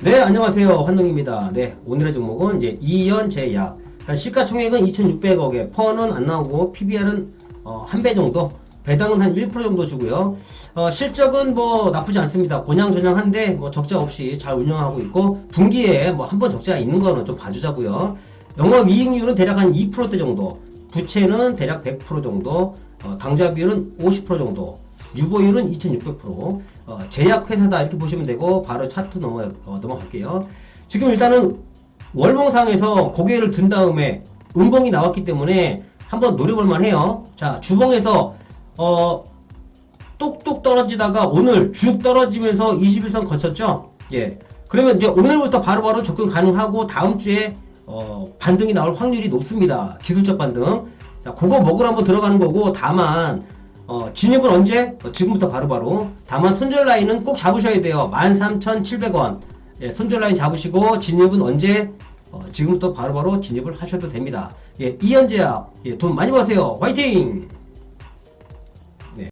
네, 안녕하세요. 환동입니다. 네, 오늘의 종목은 이제 이연제약. 시가총액은 2,600억에 퍼는 안 나오고 PBR은 어, 한 배 정도, 배당은 한 1% 정도 주고요. 어, 실적은 뭐 나쁘지 않습니다. 곤양저냥한데 뭐 적자 없이 잘 운영하고 있고 분기에 뭐 한 번 적자가 있는 거는 좀 봐주자고요. 영업이익률은 대략 한 2%대 정도, 부채는 대략 100% 정도, 어, 당좌 비율은 50% 정도, 유보율은 2,600%. 어, 제약회사다 이렇게 보시면 되고 바로 차트 넘어 어, 넘어갈게요. 지금 일단은 월봉상에서 고개를 든 다음에 음봉이 나왔기 때문에 한번 노려볼만 해요. 자 주봉에서 어 똑똑 떨어지다가 오늘 쭉 떨어지면서 21선 거쳤죠. 예. 그러면 이제 오늘부터 바로바로 접근 가능하고 다음 주에 어, 반등이 나올 확률이 높습니다. 기술적 반등. 자, 그거 먹으러 한번 들어가는 거고 다만 어, 진입은 언제? 어, 지금부터 바로 바로. 다만 손절 라인은 꼭 잡으셔야 돼요. 13,700원. 예, 손절 라인 잡으시고 진입은 언제? 어, 지금부터 바로바로 진입을 하셔도 됩니다. 예, 이현재야. 예, 돈 많이 버세요. 화이팅!